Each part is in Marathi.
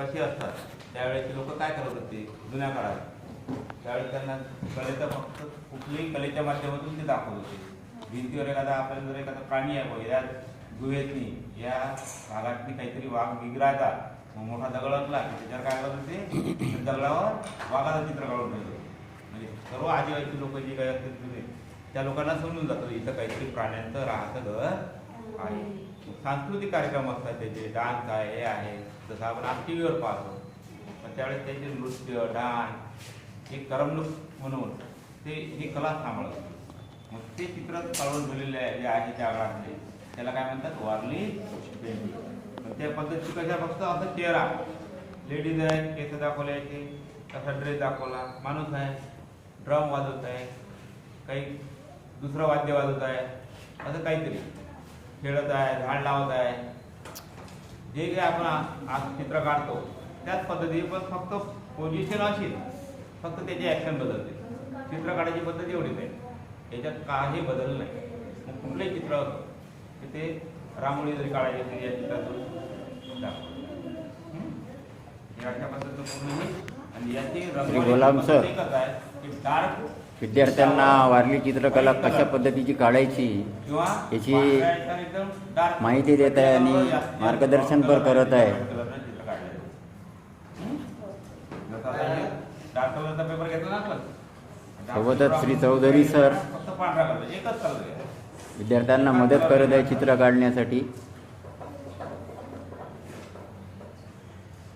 कशी असतात? त्यावेळेचे लोक काय करत होते? जुन्या काळात. त्यावेळेस त्यांना कलेचं फक्त कुठल्याही कलेच्या माध्यमातून ते दाखवत होते. भिंतीवर एखादा आपल्याला जर एखादा प्राणी आहे बघ या गुहेतनी या भागातनी काहीतरी वाघ बिगरायचा मग मोठा दगड असला की त्याच्यावर काय करत होते? दगडावर वाघाचं चित्र काढून ठेवतो म्हणजे सर्व आदिवासी लोक जे काही असतील जुने त्या लोकांना समजून जातं इथं काहीतरी प्राण्यांचं राहतं घर आहे. सांस्कृतिक कार्यक्रम असतात त्याचे डान्स आहे हे आहे. जसं आपण आज टी व्हीवर पाहतो पण त्यावेळेस त्याचे नृत्य डान्स हे करमणूक म्हणून ते ही कला सांभाळत मग ते चित्र काढून ठेवलेले आहे जे आहे त्या काळातले त्याला काय म्हणतात? वारली पेंटिंग. मग त्या पद्धती कशा फक्त असं चेहरा. लेडीज आहे केस दाखवल्याचे कसा ड्रेस दाखवला माणूस आहे ड्रम वाजवत आहे काही दुसरं वाद्य वाजवत आहे असं काहीतरी. खेळत आहे झाड लावत आहे. जे जे आपण आज चित्र काढतो त्याच पद्धती पण फक्त पोझिशन अशी फक्त त्याची ॲक्शन बदलते. चित्र काढायची पद्धत एवढीच आहे याच्यात काही बदल नाही. मग कुठलंही चित्र की ते रांगोळी जरी काढायची असेल या चित्रातून दाखवतो. अशा पद्धतीचं पूर्ण आणि याची सर. एकच आहे की डार्क विद्यार्थ्यांना वारली चित्रकला कशा पद्धतीची काढायची याची माहिती देत आहे आणि मार्गदर्शन पण करत आहे. सोबतच श्री चौधरी सर विद्यार्थ्यांना मदत करत आहे चित्र काढण्यासाठी.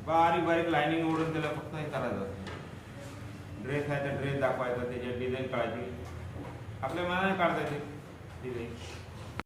बारीक बारीक लाईनिंग ओढून त्याला फक्त हे करायचं. ड्रेस आहे तर ड्रेस दाखवायचा त्याची डिझाईन काढायची. आपल्या मनाने काढता येते. डिझाईन